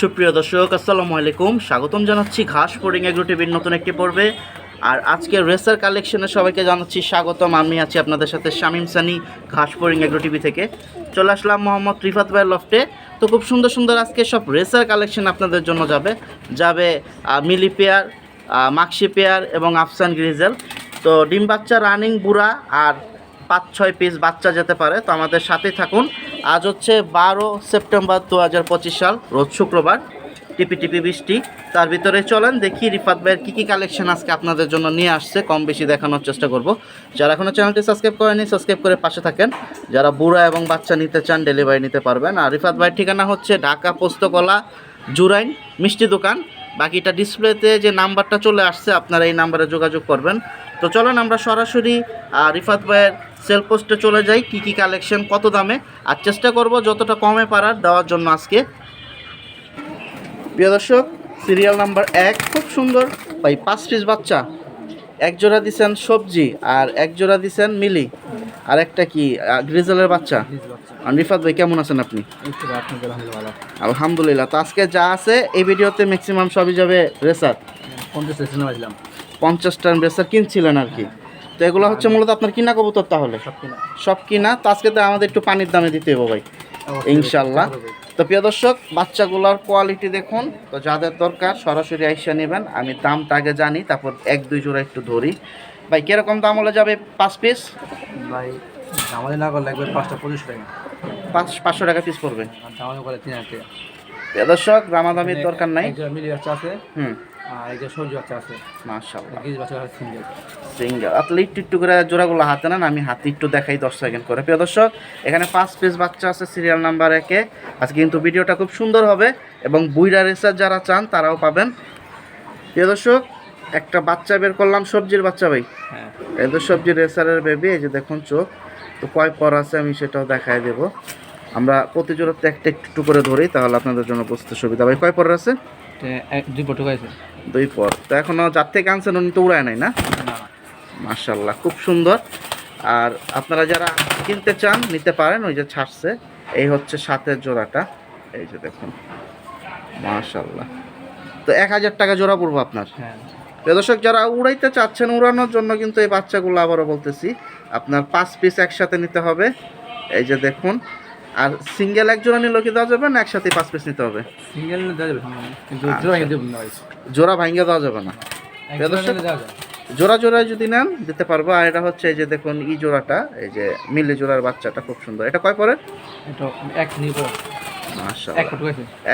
সুপ্রিয় দর্শক, আসসালামু আলাইকুম। স্বাগতম জানাচ্ছি ঘাস বোর্ডিং এগ্রো টিভির নতুন একটি পর্বে। আর আজকে রেসার কালেকশনে সবাইকে জানাচ্ছি স্বাগতম। আমি আছি আপনাদের সাথে শামিম সানি, ঘাস বোর্ডিং এগ্রো টিভি থেকে। চলে আসলাম মোহাম্মদ রিফাত ভাইয়ের লফটে। তো খুব সুন্দর সুন্দর আজকে সব রেসার কালেকশন আপনাদের জন্য যাবে। যাবে মিলি পেয়ার মাক্সি পেয়ার এবং আফসান গ্রিজেল। তো ডিম বাচ্চা, রানিং বুড়া আর পাঁচ ছয় পিস বাচ্চা যেতে পারে, তো আমাদের সাথেই থাকুন। আজ হচ্ছে বারো সেপ্টেম্বর দু হাজার পঁচিশ সাল, রোজ শুক্রবার, টিপি টিপি বৃষ্টি। তার ভিতরে চলেন, দেখি রিফাত ভাইয়ের কী কী কালেকশন আজকে আপনাদের জন্য নিয়ে আসছে, কম বেশি দেখানোর চেষ্টা করব। যারা এখনও চ্যানেলটি সাবস্ক্রাইব করেনি সাবস্ক্রাইব করে পাশে থাকেন। যারা বুড়া এবং বাচ্চা নিতে চান ডেলিভারি নিতে পারবেন। আর রিফাত ভাইয়ের ঠিকানা হচ্ছে ঢাকা পোস্তকলা, জুরাইন মিষ্টি দোকান বাকিটা ডিসপ্লেতে যে নাম্বারটা চলে আসছে, আপনারা এই নাম্বারে যোগাযোগ করবেন। তো চলেন আমরা সরাসরি রিফাত ভাইয়ের সেল পোস্টে চলে যাই, কি কি কালেকশন, কত দামে, আর চেষ্টা করব যতটা কমে পারার দেওয়ার জন্য আজকে। প্রিয় দর্শক, সিরিয়াল নাম্বার এক, খুব সুন্দর, ভাই, পাঁচ পিস বাচ্চা। এক জোড়া দিছেন সবজি আর এক জোড়া দিছেন মিলি। আর একটা কি গ্রিজেলের বাচ্চা? আর রিফাত ভাই কেমন আছেন আপনি? আলহামদুলিল্লাহ। তো আজকে যা আছে এই ভিডিওতে ম্যাক্সিমাম সবই যাবে রেসার। পঞ্চাশ টান রেসার কিনছিলেন আর কি। তো এগুলো হচ্ছে মূলত আপনার কিনা কবুতর তাহলে? সব কিনা। তো আজকে তো আমাদের একটু পানির দামে দিতে হবে ভাই। ইনশাল্লাহ তো প্রিয় দর্শক বাচ্চাগুলোর কোয়ালিটি দেখুন। তো যাদের দরকার সরাসরি আইসা নেবেন। আমি দামটা আগে জানি তারপর এক দুই জোড়া একটু ধরি। ভাই কীরকম দাম হলে যাবে পাঁচ পিস ভাই দামালি না করলে একবার পাঁচটা পঁচিশ টাকা। পাঁচ পাঁচশো টাকা পিস পড়বে। আর করলে করে তিন হাজার টাকা। প্রিয় দর্শক দামাদামির দরকার নাই। মিলিয়ে মিলি আছে। হুম। আর একজন সবজি বাচ্চা আছে। গিজ বাচ্চা আছে সিঙ্গেল। সিঙ্গেল। আপনি একটু একটু করে জোড়াগুলো হাতে নেন আমি হাতে একটু দেখাই দশ সেকেন্ড করে। প্রিয় দর্শক এখানে পাঁচ পিস বাচ্চা আছে সিরিয়াল নাম্বার একে। আজকে কিন্তু ভিডিওটা খুব সুন্দর হবে এবং বুইরা রেসার যারা চান তারাও পাবেন। প্রিয় দর্শক একটা বাচ্চা বের করলাম সবজির বাচ্চা ভাই। হ্যাঁ। এই তো রেসারের বেবি এই যে দেখুন চোখ। তো কয় পর আছে আমি সেটাও দেখাই দেব। আমরা প্রতি জোড়াতে একটা একটু একটু করে ধরি তাহলে আপনাদের জন্য বুঝতে সুবিধা। ভাই কয় পর আছে? দুই পটু দুই পর তো এখনও যার থেকে আনছেন উনি তো উড়ায় নাই না? মাশাল্লাহ খুব সুন্দর। আর আপনারা যারা কিনতে চান নিতে পারেন ওই যে ছাড়ছে। এই হচ্ছে সাতের জোড়াটা। এই যে দেখুন। মাশাল্লাহ তো এক হাজার টাকা জোড়া পড়ব আপনার। হ্যাঁ। দর্শক যারা উড়াইতে চাচ্ছেন উড়ানোর জন্য কিন্তু এই বাচ্চাগুলো আবারও বলতেছি আপনার পাঁচ পিস একসাথে নিতে হবে। এই যে দেখুন আর সিঙ্গেল এক জোড়া নিলেও কি দেওয়া যাবে না একসাথে পাঁচ পিস নিতে হবে? সিঙ্গেল দেওয়া যাবে কিন্তু আচ্ছা। জোড়া ভাঙ্গে দেওয়া যাবে না। জোড়া জোড়া জোড়ায় যদি নেন দিতে পারব। আর এটা হচ্ছে এই যে দেখুন ই জোড়াটা এই যে মিলি জোড়ার বাচ্চাটা খুব সুন্দর। এটা কয় পরে এক নিব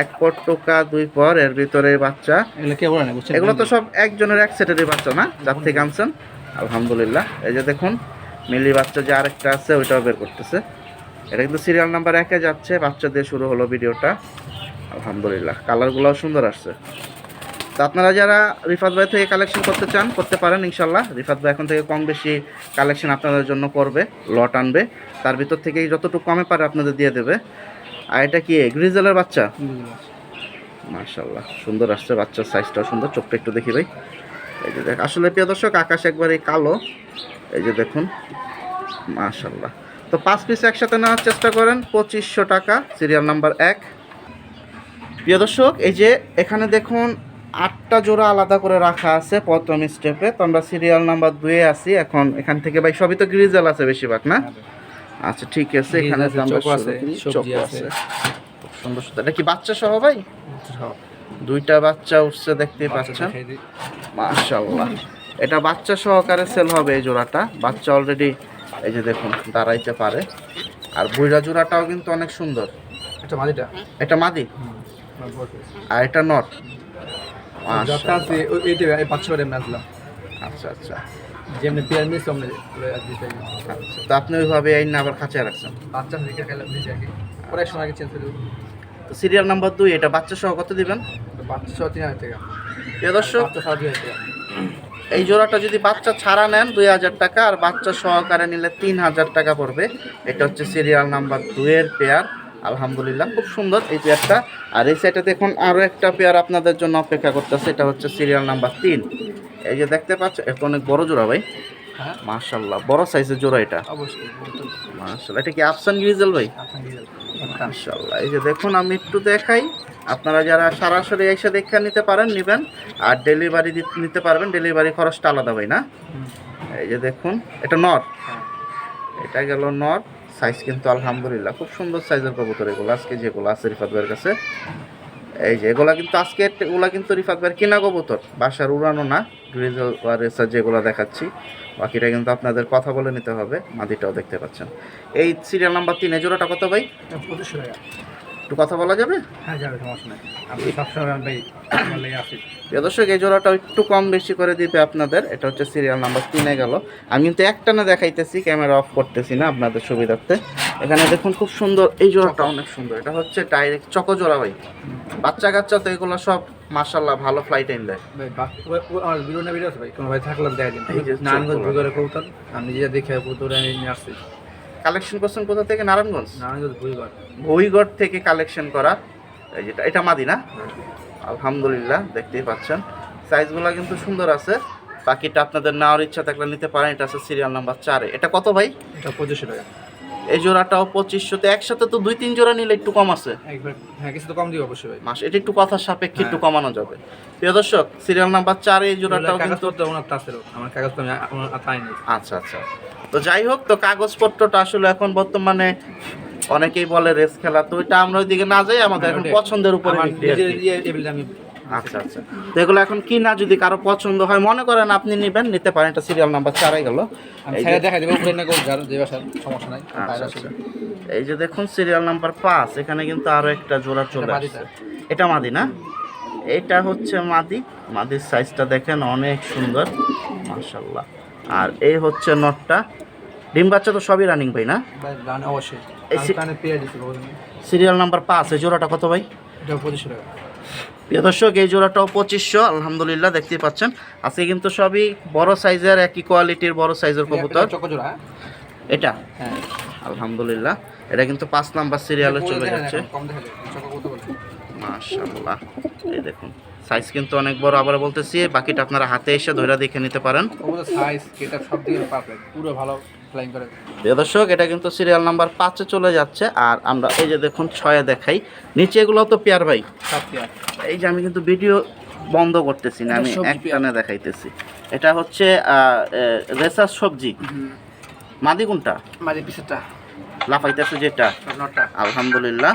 এক পটু পর টোকা দুই পর এর ভিতরে বাচ্চা। এগুলো তো সব একজনের এক সেটেরই বাচ্চা না? যার থেকে আনছেন আলহামদুলিল্লাহ। এই যে দেখুন মিলি বাচ্চা যে আরেকটা আছে ওইটাও বের করতেছে। এটা কিন্তু সিরিয়াল নাম্বার একে যাচ্ছে, বাচ্চা দিয়ে শুরু হলো ভিডিওটা। আলহামদুলিল্লাহ, কালারগুলোও সুন্দর আসছে। তো আপনারা যারা রিফাত ভাই থেকে কালেকশন করতে চান, করতে পারেন ইনশাল্লাহ। রিফাত ভাই এখন থেকে কম বেশি কালেকশন আপনাদের জন্য করবে লট আনবে। তার ভিতর থেকেই যতটুকু কমে পারে আপনাদের দিয়ে দেবে। আর এটা কি, গ্রিজেলের বাচ্চা? মাশাল্লাহ সুন্দর আসছে বাচ্চার সাইজটাও সুন্দর। চোখটা একটু দেখি ভাই। এই যে দেখ, আসলে প্রিয় দর্শক, আকাশ একবারে কালো। এই যে দেখুন মাশাল্লাহ তো পাঁচ পিস একসাথে নেওয়ার চেষ্টা করেন পঁচিশশো টাকা সিরিয়াল নাম্বার এক। প্রিয় দর্শক এই যে এখানে দেখুন আটটা জোড়া আলাদা করে রাখা আছে প্রথম স্টেপে তো আমরা সিরিয়াল নাম্বার দুয়ে আছি এখন এখান থেকে ভাই সবই তো গ্রিজেল আছে বেশিরভাগ না? আচ্ছা ঠিক আছে এখানে আছে। সুন্দর সুন্দর এটা কি বাচ্চা সহ ভাই? দুইটা বাচ্চা উঠছে দেখতেই পাচ্ছেন। মাশাল্লাহ এটা বাচ্চা সহকারে সেল হবে এই জোড়াটা। বাচ্চা অলরেডি এই যে দেখুন দাঁড়াইতে পারে। আর বুইরা জোড়াটাও কিন্তু অনেক সুন্দর। আচ্ছা মাঝিটা এটা মাদি আর এটা নট আচ্ছা আচ্ছা। যেমনি পেয়ার মিস আমরা আচ্ছা তো আপনি ওইভাবে এই আবার রাখছেন? বাচ্চা থেকে খেলাম দিয়েছি আর কি পরে এক সময় চেঞ্জ করে দেবো। তো সিরিয়াল নাম্বার দুই এটা বাচ্চা সহ কত দিবেন? বাচ্চা সহ তিন হাজার টাকা। প্রিয় দর্শক বাচ্চা সাড়ে দুই হাজার টাকা। এই জোড়াটা যদি বাচ্চা ছাড়া নেন দুই হাজার টাকা, আর বাচ্চা সহকারে নিলে তিন হাজার টাকা পড়বে। এটা হচ্ছে সিরিয়াল নাম্বার দুয়ের পেয়ার আলহামদুলিল্লাহ, খুব সুন্দর এই পেয়ারটা আর এই সাইডে দেখুন আরও একটা পেয়ার আপনাদের জন্য অপেক্ষা করতেছে, এটা হচ্ছে সিরিয়াল নাম্বার তিন। এই যে দেখতে পাচ্ছ, এটা অনেক বড় জোড়া ভাই। হ্যাঁ? মার্শাল্লাহ বড় সাইজের জোড়া এটা? অবশ্যই মার্শাল্লাহ এটা কি আফসান গ্রিজেল ভাই? মার্শাল্লাহ এই যে দেখুন আমি একটু দেখাই। আপনারা যারা সরাসরি এসে দেখে নিতে পারেন নেবেন। আর ডেলিভারি নিতে পারবেন। ডেলিভারি খরচটা আলাদা ভাই না? এই যে দেখুন এটা নর। এটা গেল নর। সাইজ কিন্তু আলহামদুলিল্লাহ। খুব সুন্দর সাইজের কবুতর এগুলো। আজকে যেগুলো আছে রিফাত ভাইয়ের কাছে। এই যে, এগুলা কিন্তু আজকে এগুলা কিন্তু রিফাত ভাইয়ের কিনা কবুতর। বাসার উড়ানো না গ্রিজল বা রেসার যেগুলো দেখাচ্ছি। বাকিটা কিন্তু আপনাদের কথা বলে নিতে হবে, মাদিটাও দেখতে পাচ্ছেন। এই সিরিয়াল নাম্বার তিন এজোড়াটা জোড়াটা কত ভাই? পঁচিশশো টাকা। একটু কথা বলা যাবে? হ্যাঁ যাবে সমস্যা নাই। আপনি সবসময় ভাই আসি প্রিয় দর্শক এই জোড়াটা একটু কম বেশি করে দিবে আপনাদের। এটা হচ্ছে সিরিয়াল নাম্বার তিনে গেল। আমি কিন্তু একটানা দেখাইতেছি ক্যামেরা অফ করতেছি না আপনাদের সুবিধার্থে। এখানে দেখুন খুব সুন্দর এই জোড়াটা অনেক সুন্দর। এটা হচ্ছে ডাইরেক্ট চকো জোড়া ভাই। বাচ্চা কাচ্চা তো এগুলো সব মার্শাল্লাহ ভালো ফ্লাইট এনে দেয়। ভাই আমার ভিডিও না ভিডিও আছে কোনো ভাই থাকলে দেখা দিন। নারায়ণগঞ্জ। ভুইগড়ের আমি নিজে দেখে কবুতর আমি নিয়ে আসছি। কালেকশন করছেন কোথা থেকে? নারায়ণগঞ্জ? নারায়ণগঞ্জ ভুইগড় ভুইগড় থেকে কালেকশন করা। এই যেটা এটা মাদি না? আলহামদুলিল্লাহ দেখতেই পাচ্ছেন। সাইজগুলো কিন্তু সুন্দর আছে। বাকিটা আপনাদের নেওয়ার ইচ্ছা থাকলে নিতে পারেন। এটা আছে সিরিয়াল নাম্বার চারে। এটা কত ভাই? এটা পঁচিশশো টাকা। এই জোড়াটাও পঁচিশশোতে। একসাথে তো দুই তিন জোড়া নিলে একটু কম আছে। হ্যাঁ কিছু তো কম দিও অবশ্যই ভাই। মাস এটা একটু কথা সাপেক্ষে একটু হ্যাঁ। কমানো যাবে। প্রিয় দর্শক সিরিয়াল নাম্বার চারে এই জোড়াটাও কিন্তু আমার কাগজ তো আমি আচ্ছা আচ্ছা। তো যাই হোক তো কাগজপত্রটা আসলে এখন বর্তমানে অনেকেই বলে রেস খেলা তো ওইটা আমরা ওইদিকে না যাই আমাদের এখন পছন্দের উপরে। ইয়ে আচ্ছা আচ্ছা। তো এগুলো এখন কি না যদি কারও পছন্দ হয় মনে করেন আপনি নেবেন নিতে পারেন এটা সিরিয়াল নাম্বার চারে গেল। দেখা দেবো সমস্যা নাই আচ্ছা, আচ্ছা। এই যে দেখুন সিরিয়াল নাম্বার পাঁচ এখানে কিন্তু আরও একটা জোড়া চলে আসছে। এটা মাদি না? এটা হচ্ছে মাদি। মাদির সাইজটা দেখেন অনেক সুন্দর মাশাল্লাহ আর এই হচ্ছে নটটা। ডিম বাচ্চা তো সবই রানিং ভাই না? অবশ্যই। সিরিয়াল নাম্বার পাঁচ এই জোড়াটা কত ভাই? এটা পঁচিশশো টাকা। প্রিয় দর্শক এই জোড়াটাও পঁচিশশো আলহামদুলিল্লাহ দেখতেই পাচ্ছেন। আজকে কিন্তু সবই বড় সাইজের একই কোয়ালিটির বড় সাইজের কবুতর। এটা হ্যাঁ? হ্যাঁ। আলহামদুলিল্লাহ। এটা কিন্তু পাঁচ নাম্বার সিরিয়ালে চলে যাচ্ছে। মাশাআল্লাহ। এই দেখুন সাইজ কিন্তু অনেক বড় আবার বলতেছি বাকিটা আপনারা হাতে এসে ধরে দেখে নিতে পারেন। সাইজ এটা সব দিকে পারফেক্ট পুরো ভালো ফ্লাইং করে। প্রিয় দর্শক এটা কিন্তু সিরিয়াল নাম্বার পাঁচে চলে যাচ্ছে আর আমরা এই যে দেখুন ছয়ে দেখাই। নিচে এগুলো তো পেয়ার ভাই? এই যে আমি কিন্তু ভিডিও বন্ধ করতেছি না আমি একটানে দেখাইতেছি। এটা হচ্ছে রেসার সবজি। মাদি কোনটা? মাঝে পিসেরটা। লাফাইতেছে যেটা? আলহামদুলিল্লাহ।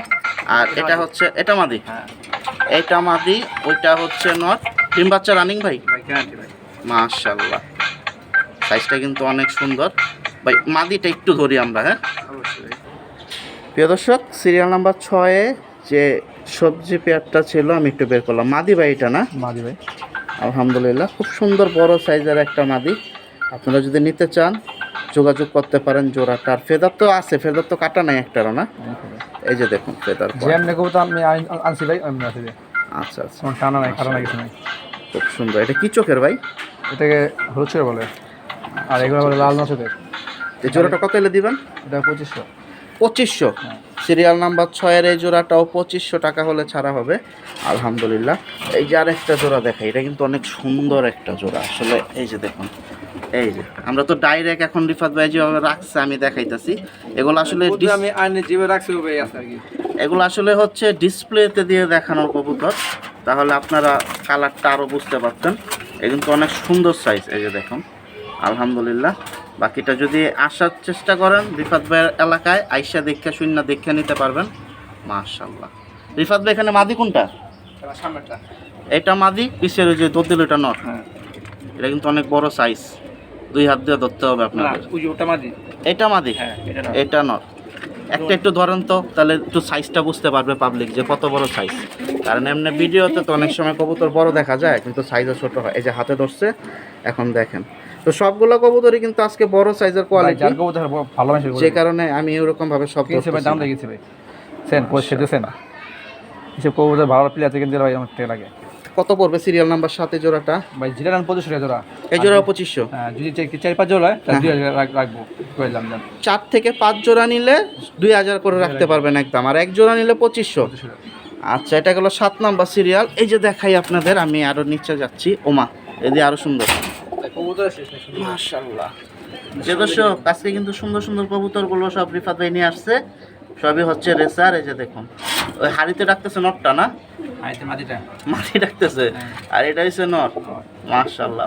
আর এটা হচ্ছে এটা মাদি? হ্যাঁ। এটা মাদি ওইটা হচ্ছে নট ডিম বাচ্চা রানিং ভাই? ভাই মাশাল্লাহ সাইজটা কিন্তু অনেক সুন্দর। ভাই মাদিটা একটু ধরি আমরা হ্যাঁ? প্রিয় দর্শক সিরিয়াল নাম্বার ছয়ে যে সবজি পেয়ারটা ছিল আমি একটু বের করলাম। মাদি ভাই এটা না? মাদি ভাই। আলহামদুলিল্লাহ। খুব সুন্দর বড় সাইজের একটা মাদি। আপনারা যদি নিতে চান যোগাযোগ করতে পারেন জোড়াটার। ফেদার তো আছে ফেদার তো কাটা নাই একটারও না? এই যে দেখুন ফেদার আমি নেব তো আমি আনছি ভাই আচ্ছা আচ্ছা। টানা নাই কাটা নাই কিছু নাই। খুব সুন্দর। এটা কি চোখের ভাই? এটাকে হলুদ বলে। আর এগুলো বলে লাল নচকের এই জোড়াটা কত এলে দিবেন? এটা পঁচিশশো। পঁচিশশো। সিরিয়াল নাম্বার ছয়ের এই জোড়াটাও পঁচিশশো টাকা হলে ছাড়া হবে। আলহামদুলিল্লাহ। এই যে আরেকটা জোড়া দেখাই এটা কিন্তু অনেক সুন্দর একটা জোড়া। আসলে এই যে দেখুন এই যে। আমরা তো ডাইরেক্ট এখন রিফাত ভাই যেভাবে রাখছে আমি দেখাইতেছি। এগুলো আসলে আমি আইনে জিভে রাখছি ও ভাই আছে আর কি। এগুলো আসলে হচ্ছে ডিসপ্লেতে দিয়ে দেখানোর কবুতর। তাহলে আপনারা কালারটা আরও বুঝতে পারতেন। এ কিন্তু অনেক সুন্দর সাইজ এই যে দেখুন। আলহামদুলিল্লাহ। বাকিটা যদি আসার চেষ্টা করেন রিফাত ভাইয়ের এলাকায় আইসা দেখে শূন্য দেখে নিতে পারবেন। মাশাল্লাহ রিফাত ভাই এখানে মাদি কোনটা? এটা মাদি পিছের ওই যে দোদ্দিল ওটা নট হ্যাঁ। এটা কিন্তু অনেক বড় সাইজ দুই হাত দিয়ে ধরতে হবে ওটা মাদি। এটা মাদি? হ্যাঁ এটা এটা নট একটা একটু ধরেন তো তাহলে একটু সাইজটা বুঝতে পারবে পাবলিক যে কত বড় সাইজ কারণ এমনি ভিডিওতে তো অনেক সময় কবুতর বড় দেখা যায় কিন্তু সাইজও ছোট হয়। এই যে হাতে ধরছে এখন দেখেন। তো সবগুলো কবুতরই কিন্তু আজকে বড় সাইজের কোয়ালিটি যার কবুতর ভালো যে কারণে আমি এরকম ভাবে সব কিনছে ভাই দাম না। লেগেছে ভাই। সেন কোচ সেটেছে না এসব কবুতর ভালো প্লেয়ার থেকে দিলে ভাই আমার লাগে। কত পড়বে সিরিয়াল নাম্বার সাথে জোড়াটা? ভাই জিরা রান পঁচিশ টাকা জোড়া। এই জোড়া পঁচিশশো। হ্যাঁ যদি চার- পাঁচ জোড়া হয় তাহলে দুই হাজার রাখ- রাখব। চার থেকে পাঁচ জোড়া নিলে দুই হাজার করে রাখতে পারবেন একদম। আর এক জোড়া নিলে পঁচিশশো। আচ্ছা এটা গেলো সাত নাম্বার সিরিয়াল এই যে দেখাই আপনাদের আমি আরও নিচে যাচ্ছি। ওমা এদি আরও সুন্দর। মাশাল্লাহ যে দর্শক আজকে কিন্তু সুন্দর সুন্দর কবুতরগুলো সব রিফাত ভাই নিয়ে আসছে। সবই হচ্ছে রেসার এই যে দেখুন। ওই হাড়িতে রাখতেছে নটটা না? মাটি রাখতেছে হ্যাঁ। আর এটা হচ্ছে নট। মাশাল্লাহ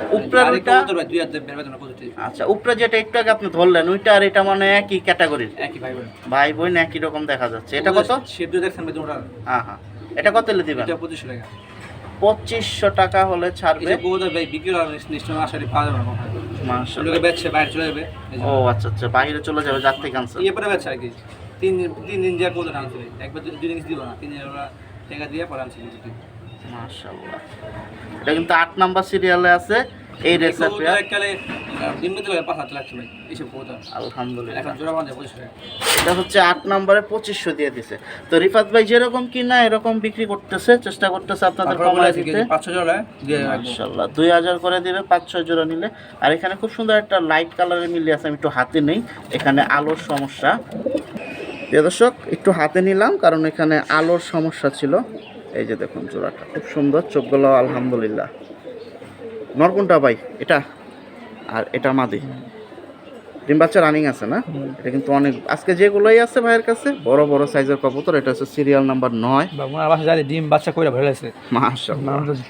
আচ্ছা উপরে যেটা একটু আগে আপনি ধরলেন ওইটা আর এটা মানে একই ক্যাটাগরির? একই ভাই বোন। ভাই বোন একই রকম দেখা যাচ্ছে। এটা কত? শেপ দিয়ে দেখছেন ভাই তোমরা হ্যাঁ হ্যাঁ। এটা কত দিবেন? এটা পঁচিশশো টাকা। পঁচিশশো টাকা হলে ছাড়বে। ও আচ্ছা আচ্ছা বাইরে চলে যাবে যার থেকে আনছে। ইয়ে পরে বেচছে আর কি। তিন তিন দিন যা কবুতর আনছে একবার দুই দিন দিব না তিন দিন ওরা টাকা দিয়ে পরে কিন্তু মাশাল্লাহ এটা কিন্তু আট নাম্বার সিরিয়ালে আছে। এই রেসার পেয়ার এককালে লাগে ভাই। এইসব আলহামদুলিল্লাহ। এখন জোড়া বাঁধে পঁচিশ টাকা এটা হচ্ছে আট নম্বরে পঁচিশশো দিয়ে দিছে। তো রিফাত ভাই যেরকম কিনা এরকম বিক্রি করতেছে চেষ্টা করতেছে আপনাদের কমায় দিতে। পাঁচশো জোড়া দিয়ে রাখব। মাশাল্লাহ দুই হাজার করে দিবে পাঁচ ছয় জোড়া নিলে। আর এখানে খুব সুন্দর একটা লাইট কালারের মিলি আছে আমি একটু হাতে নেই। এখানে আলোর সমস্যা। প্রিয় দর্শক একটু হাতে নিলাম কারণ এখানে আলোর সমস্যা ছিল। এই যে দেখুন জোড়াটা খুব সুন্দর চোখগুলো আলহামদুলিল্লাহ। নরকুনটা ভাই এটা? আর এটা মাদি। ডিম বাচ্চা রানিং আছে না? এটা কিন্তু অনেক আজকে যেগুলোই আছে ভাইয়ের কাছে বড় বড় সাইজের কবুতর এটা হচ্ছে সিরিয়াল নাম্বার নয়। জানি বাসা ডিম বাচ্চা কইরা ভরে আছে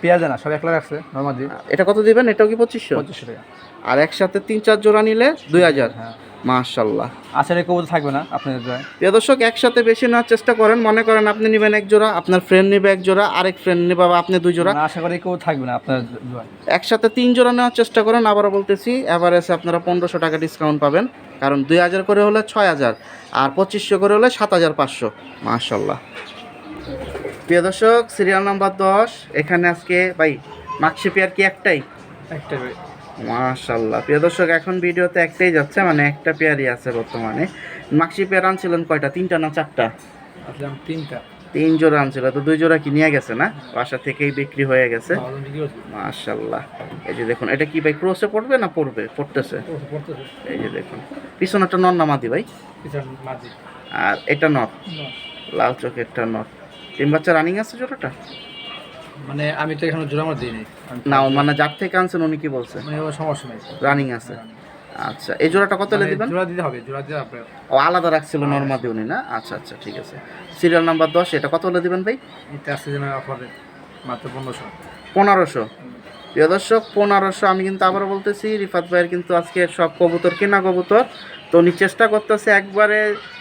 পেঁয়াজ না সব একলা রাখছে আছে এটা কত দিবেন? এটাও কি পঁচিশশো? পঁচিশশো টাকা। আর একসাথে তিন চার জোড়া নিলে দুই হাজার। হ্যাঁ। মাশাল্লাহ আচারে কবুতর থাকবে না আপনাদের জয় প্রিয় দর্শক একসাথে বেশি নেওয়ার চেষ্টা করেন। মনে করেন আপনি নেবেন এক জোড়া আপনার ফ্রেন্ড নেবে এক জোড়া আরেক ফ্রেন্ড নেবে বা আপনি দুই জোড়া। আশা করি কেউ থাকবে না আপনার জয় একসাথে তিন জোড়া নেওয়ার চেষ্টা করেন। আবারও বলতেছি এভারেজে আপনারা পনেরোশো টাকা ডিসকাউন্ট পাবেন। কারণ দুই হাজার করে হলে ছয় হাজার আর পঁচিশশো করে হলে সাত হাজার পাঁচশো। মাশাল্লাহ প্রিয় দর্শক সিরিয়াল নাম্বার দশ। এখানে আজকে ভাই মাক্সি পেয়ার কি একটাই? একটা মাশাল্লাহ প্রিয় দর্শক এখন ভিডিওতে একটাই যাচ্ছে মানে একটা পেয়ারই আছে বর্তমানে। মাক্সি পেয়ার আনছিলেন কয়টা? তিনটা না চারটা? তিনটা। তিন জোড়া আনছিল তো দুই জোড়া কি নিয়ে গেছে না? বাসা থেকেই বিক্রি হয়ে গেছে। মাশাল্লাহ এই যে দেখুন এটা কি ভাই ক্রোসে পড়বে না পড়বে? পড়তেছে? এই যে দেখুন পিছনেরটা নর নামাদি ভাই? পিছন মাঝি আর এটা নর লাল চোখেরটা নর তিন বাচ্চা রানিং আছে জোড়াটা? মানে আমি তো এখানে জোড়া আমার দিই নাই না মানে যার থেকে আনছেন উনি কি বলছে? মানে ওর সমস্যা নেই। রানিং আছে। আচ্ছা এই জোড়াটা কত হলে মানে দিবেন? জোড়া দিতে হবে জোড়া দিয়ে আপনার ও আলাদা রাখছিল নর্মাদি উনি না? আচ্ছা আচ্ছা ঠিক আছে। সিরিয়াল নাম্বার দশ এটা কত হলে দিবেন ভাই? এটা আসছে যেন অফারে মাত্র পনেরোশো। পনেরোশো। প্রিয় দর্শক পনেরোশো আমি কিন্তু আবারও বলতেছি রিফাত ভাইয়ের কিন্তু আজকে সব কবুতর কেনা কবুতর। তো উনি চেষ্টা করতেছে একবারে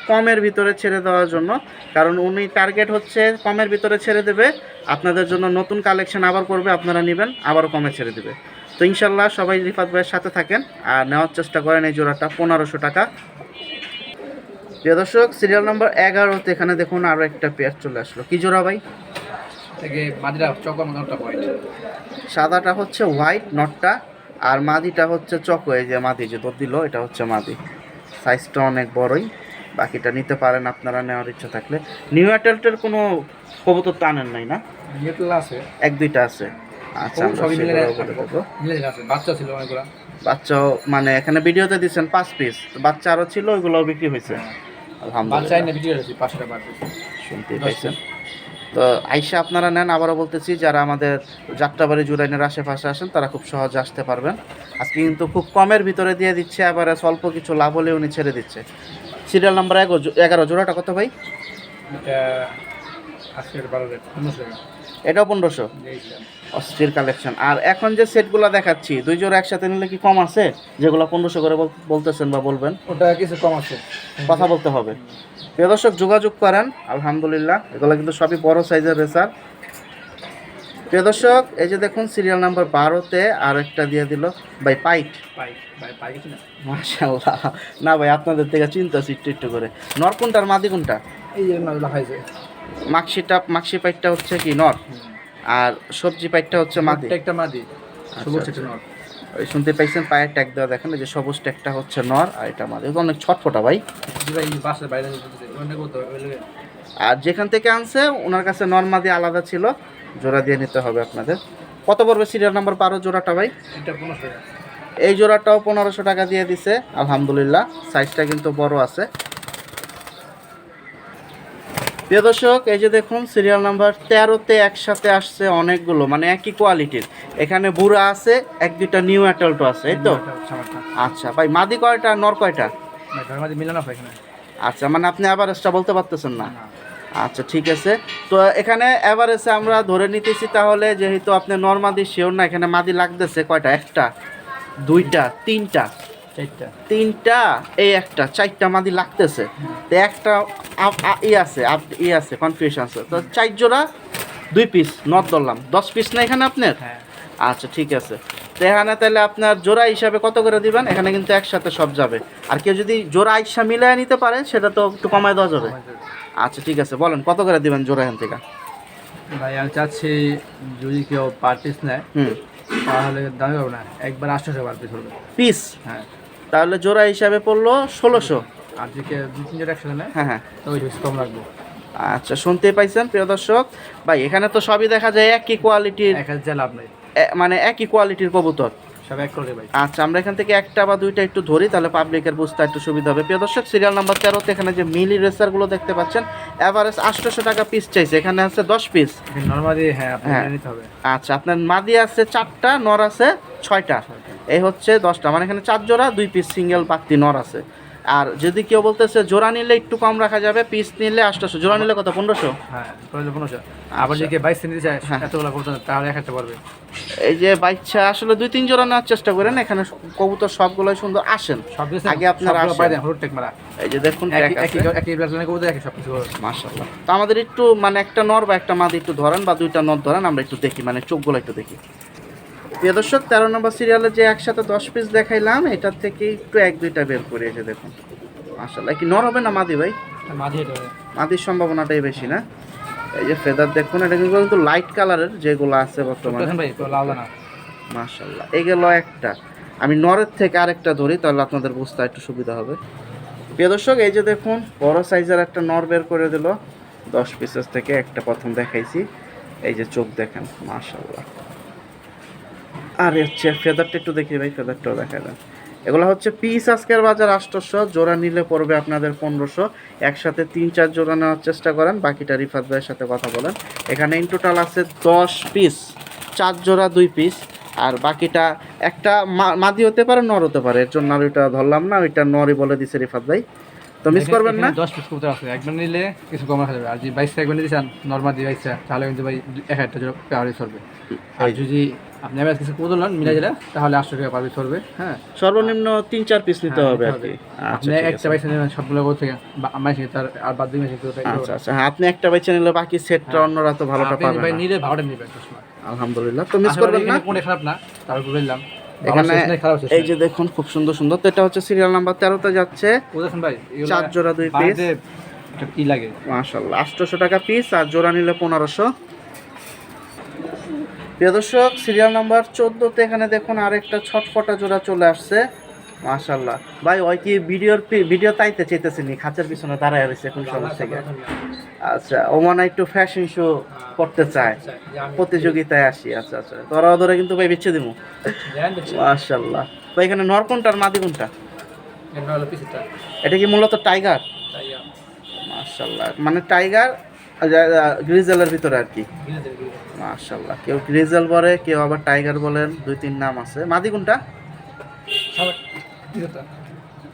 কমের ভিতরে ছেড়ে দেওয়ার জন্য। কারণ উনি টার্গেট হচ্ছে কমের ভিতরে ছেড়ে দেবে আপনাদের জন্য নতুন কালেকশন আবার করবে আপনারা নেবেন আবারও কমে ছেড়ে দেবে। তো ইনশাল্লাহ সবাই রিফাত ভাইয়ের সাথে থাকেন আর নেওয়ার চেষ্টা করেন এই জোড়াটা পনেরোশো টাকা। প্রিয় দর্শক সিরিয়াল নম্বর এগারোতে এখানে দেখুন আরও একটা পেয়ার চলে আসলো। কি জোড়া ভাই? সাদাটা হচ্ছে হোয়াইট নটটা আর মাদিটা হচ্ছে চকো এই যে মাদি যে দুধ দিল এটা হচ্ছে মাদি। সাইজটা অনেক বড়ই বাকিটা নিতে পারেন আপনারা নেওয়ার ইচ্ছা থাকলে। নিউ এয়ারটেলটার কোনো কবুতর টানেন নাই না? আছে। এক দুইটা আছে। আচ্ছা বাচ্চা ছিল অনেকগুলো। বাচ্চাও মানে এখানে ভিডিওতে দিচ্ছেন পাঁচ পিস বাচ্চা আরও ছিল ওইগুলোও বিক্রি হয়েছে। বাচ্চা আলহামদুলিল্লাহ। বাচ্চা। শুনতেই পাইছেন। তো আইসা আপনারা নেন আবারও বলতেছি যারা আমাদের যাত্রাবাড়ি জুরাইনের আশেপাশে আসেন তারা খুব সহজে আসতে পারবেন। আজকে কিন্তু খুব কমের ভিতরে দিয়ে দিচ্ছে আবার স্বল্প কিছু লাভ হলে উনি ছেড়ে দিচ্ছে। সিরিয়াল নাম্বার এগারো এগারো জোড়াটা কত ভাই? এটাও পনেরোশো অস্থির কালেকশন আর এখন যে সেটগুলো দেখাচ্ছি দুই জোড়া একসাথে নিলে কি কম আছে? যেগুলো পনেরোশো করে বল- বলতেছেন বা বলবেন। ওটা কিছু কম আছে। কথা বলতে হবে। প্রিয় দর্শক যোগাযোগ করেন। আলহামদুলিল্লাহ এগুলো কিন্তু সবই বড় সাইজের রেসার। প্রিয় দর্শক এই যে দেখুন সিরিয়াল নাম্বার বারোতে আর একটা দিয়ে দিল বাই পাইট মাশাল্লাহ না? ভাই আপনাদের থেকে চিন্তা একটু একটু করে। নর কোনটার মাদি কোনটা? এই মাক্সি পাইটটা হচ্ছে কি নর? আর সবজি পাইটটা হচ্ছে মাদি। একটা মাদি। সবুজ একটা নর। ওই শুনতে পাইছেন পায়ের ট্যাগ দেওয়া দেখেন যে সবুজ ট্যাগটা হচ্ছে নর আর এটা মাদি এটা অনেক ছটফটা ভাই। আর যেখান থেকে আনছে ওনার কাছে নর্মাদি আলাদা ছিল। জোড়া দিয়ে নিতে হবে আপনাদের। কত পড়বে সিরিয়াল নাম্বার বারো জোড়াটা ভাই? এটা পনেরোশো এই জোড়াটাও পনেরোশো টাকা দিয়ে দিছে আলহামদুলিল্লাহ। সাইজটা কিন্তু বড় আছে। প্রিয় দর্শক এই যে দেখুন সিরিয়াল নাম্বার তেরোতে একসাথে আসছে অনেকগুলো মানে একই কোয়ালিটির এখানে বুড়া আছে এক দুইটা নিউ অ্যাটাল্টো আছে এই তো? আচ্ছা ভাই মাদি কয়টা নর কয়টা? আচ্ছা মানে আপনি এক্সট্রা বলতে পারতেছেন না? আচ্ছা ঠিক আছে। তো এখানে এভারেজে আমরা ধরে নিতেছি তাহলে যেহেতু আপনি নর্মাদি শিওর না এখানে মাদি লাগতেছে কয়টা? একটা দুইটা তিনটা। তিনটা এই একটা চারটা মাদি লাগতেছে। তো একটা ই আছে ই আছে কনফিউশন আছে। তো চার জোড়া দুই পিস নট ধরলাম। দশ পিস না এখানে আপনার? হ্যাঁ। আচ্ছা ঠিক আছে। তো এখানে তাহলে আপনার জোড়া হিসাবে কত করে দিবেন? এখানে কিন্তু একসাথে সব যাবে। আর কেউ যদি জোড়া ইচ্ছা মিলিয়ে নিতে পারে সেটা তো একটু কমায় দেওয়া যাবে। আচ্ছা ঠিক আছে বলেন কত করে দিবেন জোড়া এখান থেকে? ভাই আমি চাচ্ছি যদি কেউ পার পিস নেয় তাহলে দামি না। একবার আটশোশো পার পিস হবে। পিস হ্যাঁ। তাহলে জোড়া হিসাবে পড়ল ষোলোশো। আর যদি দুই তিন জোড়া একসাথে নেয় হ্যাঁ। হ্যাঁ ওই কম রাখব আচ্ছা শুনতেই পাইছেন প্রিয় দর্শক। ভাই এখানে তো সবই দেখা যায় একই কোয়ালিটির লাভ নেই। মানে একই কোয়ালিটির কবুতর। সব এক করে ভাই। আচ্ছা আমরা এখান থেকে একটা বা দুইটা একটু ধরি তাহলে পাবলিকের বুঝতে একটু সুবিধা হবে। প্রিয় দর্শক সিরিয়াল নাম্বার তেরোতে এখানে যে মিলি রেসারগুলো দেখতে পাচ্ছেন এভারেজ আটশোশো টাকা পিস চাইছে। এখানে আছে দশ পিস নর্মালি হ্যাঁ আপনার হ্যাঁ। নিতে হবে। আচ্ছা আপনার মাদি আছে চারটা নর আছে ছয়টা। এই হচ্ছে দশটা। মানে এখানে চার জোড়া দুই পিস সিঙ্গেল পাত্তি নর আছে। আর যদি কেউ বলতেছে জোড়া নিলে একটু কম রাখা যাবে পিস নিলে আটশোশো। জোড়া নিলে কত পনেরোশো? হ্যাঁ পনেরোশো। আবার যদি বাইশ নিতে চায় হ্যাঁ। এতগুলো হবে, তাহলে হাজার পারবে এই যে বাচ্চা আসলে দুই তিন জোড়া নেওয়ার চেষ্টা করেন এখানে কবুতর সবগুলোই সুন্দর আসেন। আগে আপনারা আসেন। হলুদ টেক মারা। এই যে দেখুন মাশাল্লাহ তো আমাদের একটু মানে একটা নর বা একটা মাদি একটু ধরেন বা দুইটা নর ধরেন আমরা একটু দেখি মানে চোখগুলো একটু দেখি। প্রিয় দর্শক তেরো নম্বর সিরিয়ালে যে একসাথে দশ পিস দেখাইলাম এটার থেকে একটু এক দুইটা বের করে এসে দেখুন। মাশাল্লাহ কি নর হবে না মাদি ভাই? মাদির সম্ভাবনাটাই বেশি না? এই যে ফেদার দেখুন এটা কিন্তু লাইট কালারের যেগুলো আছে বর্তমানে। দেখেন ভাই তো লাল না মাশাল্লাহ এই গেল একটা। আমি নরের থেকে আরেকটা ধরি তাহলে আপনাদের বুঝতে একটু সুবিধা হবে। প্রিয় দর্শক এই যে দেখুন বড় সাইজের একটা নর বের করে দিল। দশ পিসেস থেকে একটা প্রথম দেখাইছি। এই যে চোখ দেখেন মাশাল্লাহ আর হচ্ছে ফেদারটা একটু দেখি ভাই ফেদারটাও দেখা দেন। এগুলো হচ্ছে পিস আজকের বাজার আষ্টশো জোড়া নিলে পড়বে আপনাদের পনেরোশো। একসাথে তিন চার জোড়া নেওয়ার চেষ্টা করেন বাকিটা রিফাত ভাইয়ের সাথে কথা বলেন। এখানে ইন টোটাল আছে দশ পিস চার জোড়া দুই পিস। আর বাকিটা একটা মাদি হতে পারে নর হতে পারে। এর জন্য আর ওইটা ধরলাম না ওইটা নরই বলে দিছে রিফাত ভাই। তো মিস করবেন না? এখানে দশ পিস কবুতর আছে। একবার নিলে কিছু কম রাখা যাবে। আর যদি বাইশটা একবার নিতে চান নর্মাল দিয়ে বাইশটা তাহলে কিন্তু ভাই এক হাজার টাকা পার পিস আর যদি আপনি কিছু দিলে তাহলে আটশো টাকা পড়বে হ্যাঁ। সর্বনিম্ন তিন চার পিস নিতে হ্যাঁ, হবে আর কি। আচ্ছা আপনি একটা। বাইশটা নেবেন সবগুলো থেকে বা মাসে তার আর বাদ আচ্ছা আচ্ছা হ্যাঁ আপনি একটা বেছে নিলে বাকি সেটটা অন্যরা তো ভালোটা পাবে ভাই নিলে ভালোটা নেবেন আলহামদুলিল্লাহ তো মিস করবেন না? এখানে খারাপ না তারপর বললাম এখানে এই যে দেখুন খুব সুন্দর সুন্দর তো এটা হচ্ছে সিরিয়াল নাম্বার তেরোতে যাচ্ছে। ভাই চার জোড়া দুই পিস একটা লাগে? মাশাল্লাহ আটশোশো টাকা পিস আর জোড়া নিলে পনেরোশো। প্রিয় দর্শক সিরিয়াল নাম্বার চোদ্দোতে এখানে দেখুন আরেকটা ছটফটা জোড়া চলে আসছে। মাশাল্লাহ ভাই ওই কি ভিডিওর ভিডিও তাইতে চাইতেছিনি খাঁচার পিছনে দাঁড়ায় রয়েছে কোন সমস্যা থেকে আচ্ছা ও মনে একটু ফ্যাশন শো করতে চায়। প্রতিযোগিতায় আসি। আচ্ছা আচ্ছা। তোরা ধরে কিন্তু ভাই বেছে দিব মাশাল্লাহ ভাই এখানে নর কোনটা আর মাদি কোনটা? এটা কি মূলত টাইগার? মাশাল্লাহ মানে টাইগার গ্রিজেলের ভিতরে আর কি। মাশাল্লাহ কেউ গ্রিজেল বলে কেউ আবার টাইগার বলেন দুই তিন নাম আছে। মাদি কোনটা?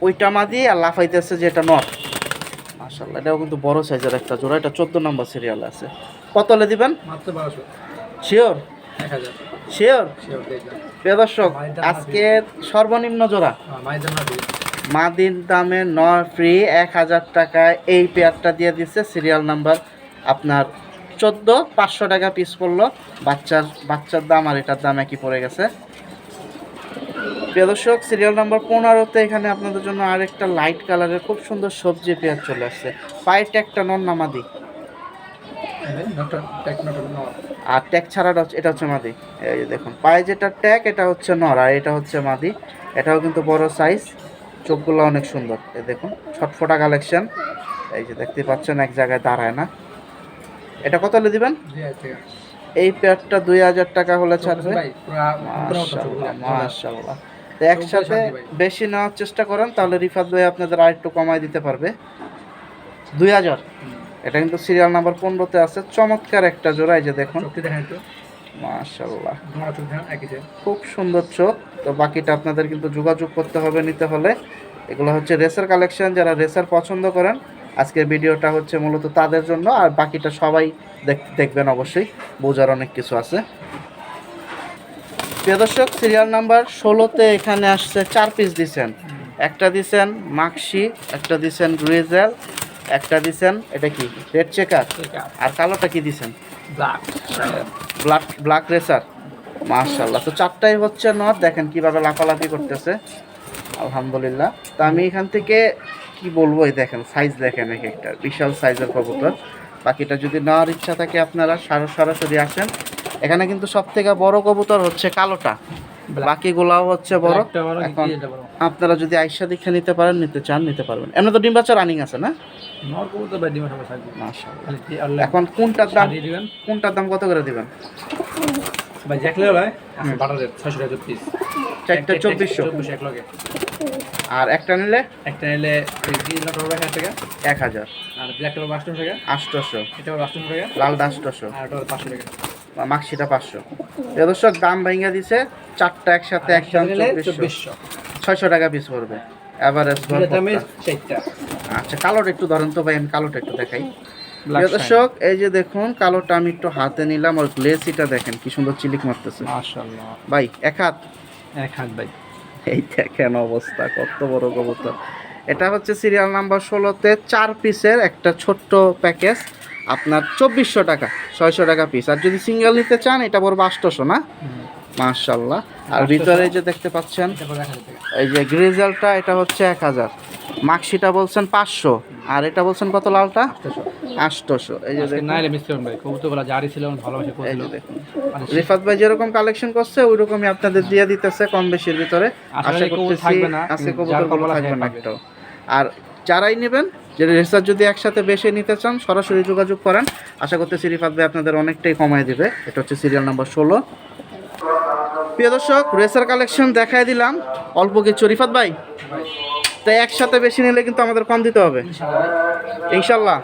ওইটা মাদি আর লাফাইতেছে যে এটা নট মাশাল্লাহ এটাও কিন্তু বড় সাইজের একটা জোড়া এটা চোদ্দ নম্বর সিরিয়াল আছে। কত হলে দিবেন? মাত্র বারোশো। শিওর শিওর প্রিয় দর্শক আজকের সর্বনিম্ন জোড়া। দাম না মাদির দামে নয় ফ্রি এক হাজার টাকায় এই পেয়ারটা দিয়ে দিচ্ছে সিরিয়াল নাম্বার আপনার চোদ্দ পাঁচশো টাকা পিস পড়ল। বাচ্চার বাচ্চার দাম আর এটার দাম একই পড়ে গেছে। প্রিয় দর্শক সিরিয়াল নাম্বার পনেরোতে এখানে আপনাদের জন্য আরেকটা লাইট কালারের খুব সুন্দর সবজি পেঁয়াজ চলে আসছে। পায়ের ট্যাগটা নন নামাদি আর ট্যাগ ছাড়াটা হচ্ছে এটা হচ্ছে মাদি। এই যে দেখুন পায়ে যেটা ট্যাগ এটা হচ্ছে নর আর এটা হচ্ছে মাদি। এটাও কিন্তু বড় সাইজ চোখগুলো অনেক সুন্দর। এই দেখুন ছটফটা কালেকশন এই যে দেখতে পাচ্ছেন এক জায়গায় দাঁড়ায় না। এটা কত হলে দিবেন? এই পেয়ারটা দুই হাজার টাকা হলে ছাড়বে। তো একসাথে বেশি নেওয়ার চেষ্টা করেন তাহলে রিফাত ভাই আপনাদের আর একটু কমায় দিতে পারবে। দুই হাজার। এটা কিন্তু সিরিয়াল নাম্বার পনেরোতে আছে। চমৎকার একটা জোড়া এই যে দেখুন। যে। খুব সুন্দর চোখ। তো বাকিটা আপনাদের কিন্তু যোগাযোগ করতে হবে নিতে হলে। এগুলো হচ্ছে রেসার কালেকশন যারা রেসার পছন্দ করেন আজকের ভিডিওটা হচ্ছে মূলত তাদের জন্য আর বাকিটা সবাই দেখ- দেখবেন অবশ্যই। বোঝার অনেক কিছু আছে। প্রিয় দর্শক সিরিয়াল নাম্বার ষোলোতে এখানে আসছে চার পিস দিছেন। একটা দিছেন মাক্সি একটা দিছেন গ্রিজেল একটা দিছেন এটা কি? রেড চেকার আর কালোটা কি দিছেন? ব্ল্যাক ব্ল্যাক রেসার মার্শাল্লাহ তো চারটাই হচ্ছে নট দেখেন কীভাবে লাফালাফি করতেছে। আলহামদুলিল্লাহ। তো আমি এখান থেকে কি বলব? এই দেখেন সাইজ দেখেন এক একটা বিশাল সাইজের কবুতর। বাকিটা যদি নেওয়ার ইচ্ছা থাকে আপনারা সারা- সরাসরি আসেন। এখানে কিন্তু সব থেকে বড় কবুতর হচ্ছে কালোটা। বাকিগুলাও হচ্ছে বড়। এখন আপনারা যদি আইসা দীক্ষা নিতে পারেন নিতে চান নিতে পারবেন। এমনি তো ডিম বাচ্চা রানিং আছে না? এখন কোনটার দাম? কোনটার দাম কত করে দিবেন? চারটা চব্বিশশো। আর একটা নিলে? একটা নিলে গ্রিন টাকা এক হাজার। আর ব্ল্যাক হবে পাঁচশো টাকা আষ্টশো এটা পাঁচশো টাকা লালটা আষ্টশো আর এটা পাঁচশো টাকা মাক্সিটা পাঁচশো। দর্শক দাম ভাঙ্গা দিছে। চারটা একসাথে চব্বিশশো। চব্বিশশো। ছয়শো টাকা পিস পড়বে। অ্যাভারেজ আচ্ছা কালোটা একটু ধরেন তো ভাই আমি কালোটা একটু দেখাই। দর্শক এই যে দেখুন কালোটা আমি একটু হাতে নিলাম আর গ্লেসিটা দেখেন কি সুন্দর চিলিক মারতেছে। ভাই এক হাত। এক হাত ভাই। এই দেখেন অবস্থা? কত বড় কবুতর। এটা হচ্ছে সিরিয়াল নাম্বার ষোলোতে চার পিসের একটা ছোট্ট প্যাকেজ আপনার চব্বিশশো টাকা ছয়শো টাকা পিস আর যদি সিঙ্গেল নিতে চান এটা বড় বাষ্টশো না? মার্শাল্লাহ আর 800 ভিতরে যে দেখতে পাচ্ছেন এই যে গ্রিজালটা এটা হচ্ছে এক হাজার। মার্কশিটা বলছেন পাঁচশো। আর এটা বলছেন কত লালটা? আটশোশো। এই যে দেখুন। না দেখুন। রিফাত ভাই যেরকম কালেকশন করছে ওই রকমই আপনাদের দিয়ে দিতেছে কম বেশির ভিতরে। আশা করতেছি না, আজকে যার কবুতর থাকবে না পাবে। একটাও। আর যারাই নেবেন যে রেসার যদি একসাথে বেশি নিতে চান সরাসরি যোগাযোগ করেন। আশা করতেছি রিফাত ভাই আপনাদের অনেকটাই কমায় দিবে। এটা হচ্ছে সিরিয়াল নাম্বার ষোলো। প্রিয় দর্শক রেসার কালেকশন দেখাই দিলাম। অল্প কিছু। রিফাত ভাই। তাই একসাথে বেশি নিলে কিন্তু আমাদের কম দিতে হবে। ইনশাল্লাহ।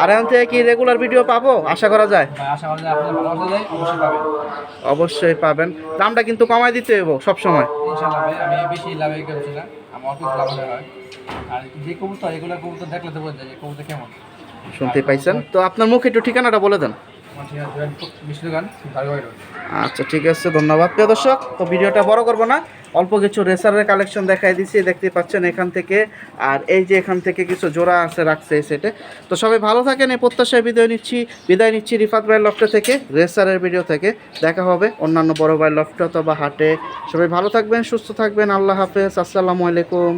আর এখন থেকে কি রেগুলার ভিডিও পাবো? আশা করা যায়। ভাই আশা করি যে আপনাদের ভালোবাসা যায় অবশ্যই পাবেন। দামটা কিন্তু কমায় দিতে হইব সবসময়। হয়। শুনতে পাইছেন? তো আপনার মুখে একটু ঠিকানাটা বলে দেন। আচ্ছা ঠিক আছে, ধন্যবাদ। প্রিয় দর্শক, তো ভিডিওটা বড় করব না, অল্প কিছু রেসারের কালেকশন দেখাই দিচ্ছি, দেখতে পাচ্ছেন এখান থেকে, আর এই যে এখান থেকে কিছু জোড়া আছে, রাখছে এই সেটে। তো সবাই ভালো থাকেন, এই প্রত্যাশায় বিদায় নিচ্ছি বিদায় নিচ্ছি রিফাত ভাইয়ের লফটে থেকে, রেসারের ভিডিও থেকে। দেখা হবে অন্যান্য বড় ভাইয়ের লফটে অথবা হাটে। সবাই ভালো থাকবেন, সুস্থ থাকবেন, আল্লাহ হাফেজ, আসসালামু আলাইকুম।